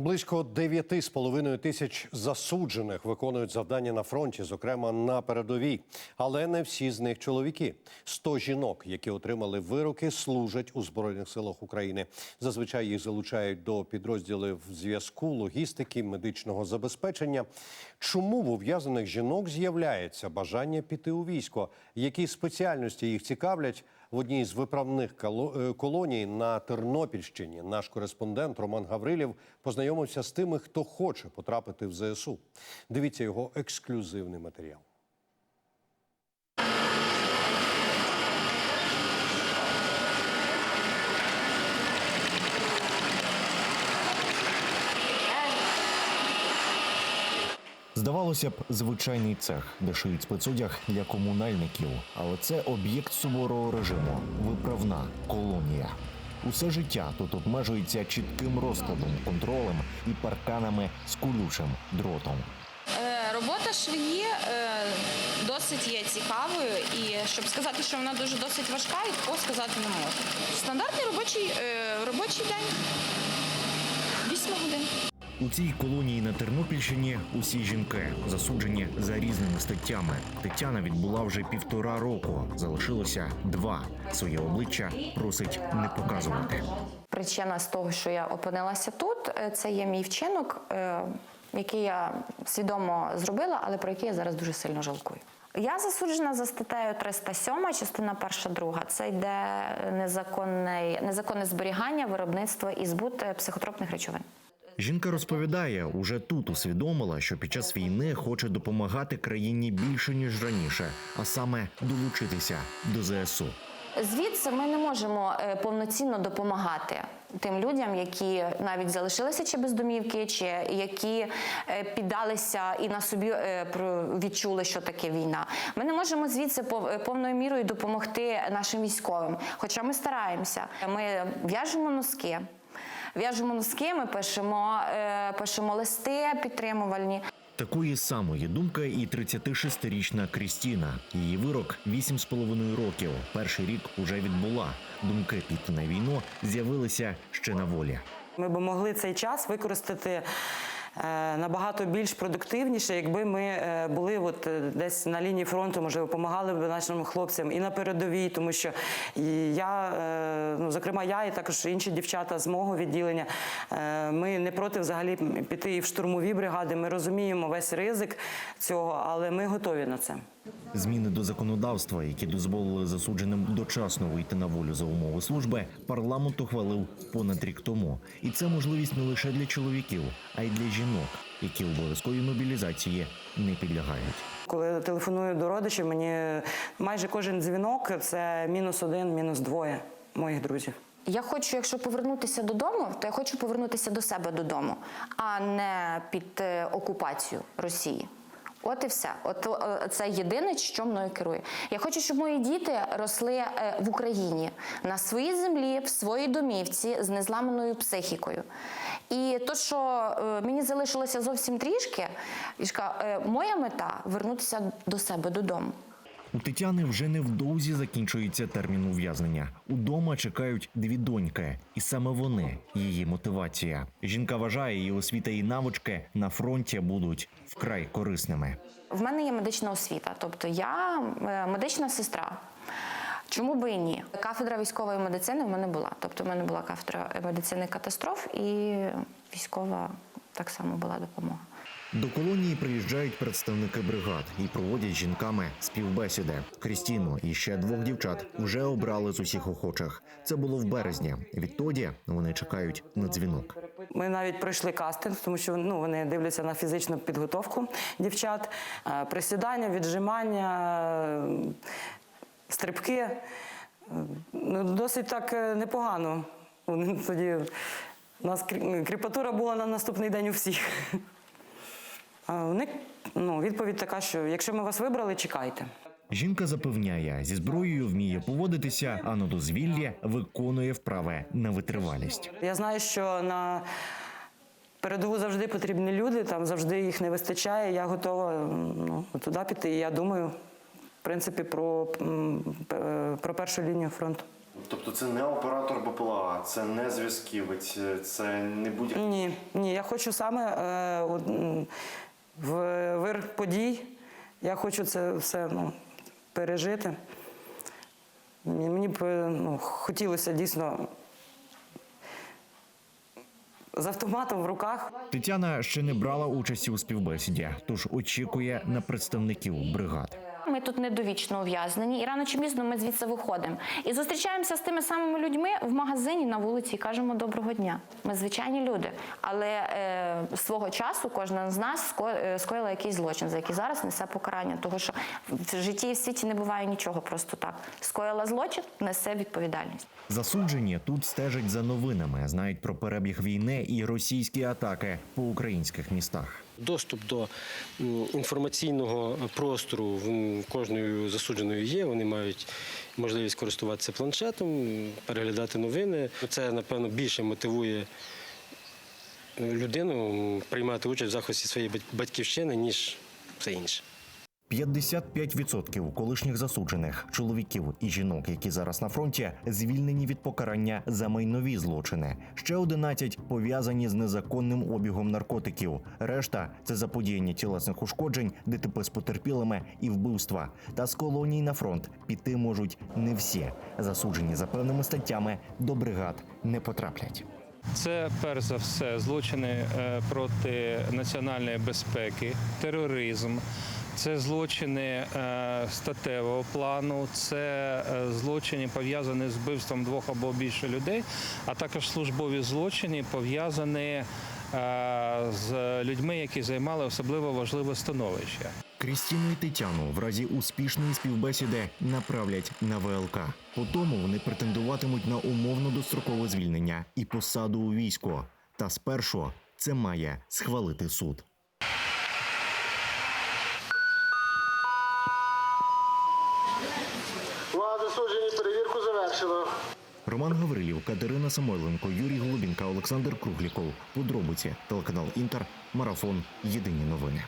Близько 9,5 тисяч засуджених виконують завдання на фронті, зокрема на передовій. Але не всі з них чоловіки. 100 жінок, які отримали вироки, служать у збройних силах України. Зазвичай їх залучають до підрозділів зв'язку, логістики, медичного забезпечення. Чому в ув'язаних жінок з'являється бажання піти у військо? Які спеціальності їх цікавлять? В одній з виправних е, колоній на Тернопільщині наш кореспондент Роман Гаврилів познайомився з тими, хто хоче потрапити в ЗСУ. Дивіться його ексклюзивний матеріал. Здавалося б, звичайний цех, де шиють спецодяг для комунальників, але це об'єкт суворого режиму, виправна колонія. Усе життя тут обмежується чітким розкладом, контролем і парканами з колючим дротом. Е, Робота швії е, досить є цікавою, і щоб сказати, що вона дуже досить важка, і такого сказати не можу. Стандартний робочий, е, робочий день 8 годин. У цій колонії на Тернопільщині усі жінки засуджені за різними статтями. Тетяна відбула вже півтора року. Залишилося два. Своє обличчя просить не показувати. Причина з того, що я опинилася тут, е, це є мій вчинок, е, який я свідомо зробила, але про який я зараз дуже сильно жалкую. Я засуджена за статтею 307, частина перша, друга. Це йде незаконне, незаконне зберігання, виробництво і збут е, психотропних речовин. Жінка розповідає, уже тут усвідомила, що під час війни хоче допомагати країні більше ніж раніше, а саме долучитися до ЗСУ. Звідси ми не можемо е, повноцінно допомагати тим людям, які навіть залишилися чи без домівки, чи які е, піддалися і на собі е, відчули, що таке війна. Ми не можемо звідси пов- повною мірою допомогти нашим військовим. Хоча ми стараємося. Ми в'яжемо носки. В'яжемо носки, ми пишемо, е, пишемо листи підтримувальні. Такої самої думки і 36-річна Крістіна. Її вирок 8,5 років. Перший рік уже відбула. Думки піти на війну з'явилися ще на волі. Ми б могли цей час використати набагато більш продуктивніше, якби ми е, були от е, десь на лінії фронту, може, допомагали б нашим хлопцям і на передовій, тому що я, е, ну зокрема, я і також інші дівчата з мого відділення. е, Ми не проти взагалі піти і в штурмові бригади. Ми розуміємо весь ризик цього, але ми готові на це. Зміни до законодавства, які дозволили засудженим дочасно вийти на волю за умови служби, парламент ухвалив понад рік тому. І це можливість не лише для чоловіків, а й для жінок, які обов'язковій мобілізації не підлягають. Коли телефоную до родичів, мені майже кожен дзвінок це мінус один, мінус двоє моїх друзів. Я хочу, якщо повернутися додому, то я хочу повернутися до себе додому, а не під е, окупацію Росії. От і все. От це єдине, що мною керує. Я хочу, щоб мої діти росли е, в Україні на своїй землі, в своїй домівці з незламаною психікою. І то, що е, мені залишилося зовсім трішки, е, моя мета вернутися до себе додому. У Тетяни вже невдовзі закінчується термін ув'язнення. Удома чекають дві доньки, і саме вони її мотивація. Жінка вважає, її освіта і навички на фронті будуть вкрай корисними. В мене є медична освіта, тобто я е, медична сестра. Чому би і ні? Кафедра військової медицини в мене була. Тобто, в мене була кафедра медицини катастроф і військова так само була допомога. До колонії приїжджають представники бригад і проводять жінками співбесіди. Крістіну і ще двох дівчат вже обрали з усіх охочих. Це було в березні. Відтоді вони чекають на дзвінок. Ми навіть пройшли кастинг, тому що ну, вони дивляться на фізичну підготовку дівчат, Е, присідання, віджимання, е, стрибки. Е, Ну, досить так непогано. Вони тоді у нас крі- кріпатура була на наступний день у всіх. А Вони, ну, відповідь така, що якщо ми вас вибрали, чекайте. Жінка запевняє, зі зброєю вміє поводитися, а на дозвіллі виконує вправи на витривалість. Я знаю, що на передову завжди потрібні люди, там завжди їх не вистачає. Я готова ну, туди піти. І я думаю, в принципі, про, про першу лінію фронту. Тобто це не оператор БПЛА, це не зв'язківець, це не будь-який. Ні, ні, я хочу саме е, в вир подій. Я хочу це все ну, пережити. Мені б е, ну, хотілося дійсно з автоматом в руках. Тетяна ще не брала участі у співбесіді, тож очікує на представників бригад. Ми тут недовічно ув'язнені, і рано чи пізно ми звідси виходимо. І зустрічаємося з тими самими людьми в магазині на вулиці і кажемо доброго дня. Ми звичайні люди. Але е, свого часу кожна з нас е, скоїла якийсь злочин, за який зараз несе покарання. Тому що в житті і в світі не буває нічого просто так. Скоїла злочин, несе відповідальність. Засуджені тут стежать за новинами, знають про перебіг війни і російські атаки по українських містах. Доступ до інформаційного простору в кожної засудженої є. Вони мають можливість користуватися планшетом, переглядати новини. Це, напевно, більше мотивує людину приймати участь в захисті своєї батьківщини, ніж все інше. 55% колишніх засуджених чоловіків і жінок, які зараз на фронті, звільнені від покарання за майнові злочини. Ще 11 пов'язані з незаконним обігом наркотиків. Решта це заподіяння тілесних ушкоджень, ДТП з потерпілими і вбивства. Та з колоній на фронт піти можуть не всі. Засуджені за певними статтями до бригад не потраплять. Це перш за все злочини е, проти національної безпеки, тероризм, це злочини е, статевого плану, це е, злочини пов'язані з вбивством двох або більше людей, а також службові злочини пов'язані е, з людьми, які займали особливо важливе становище. Крістіну і Тетяну в разі успішної співбесіди направлять на ВЛК. По тому вони претендуватимуть на умовно дострокове звільнення і посаду у війську. Та спершу це має схвалити суд. Увага засуджені, перевірку. Роман Гаврилів, Катерина Самойленко, Юрій Голубінка, Олександр Кругліков. Подробиці телеканал Інтер. Марафон. Єдині новини.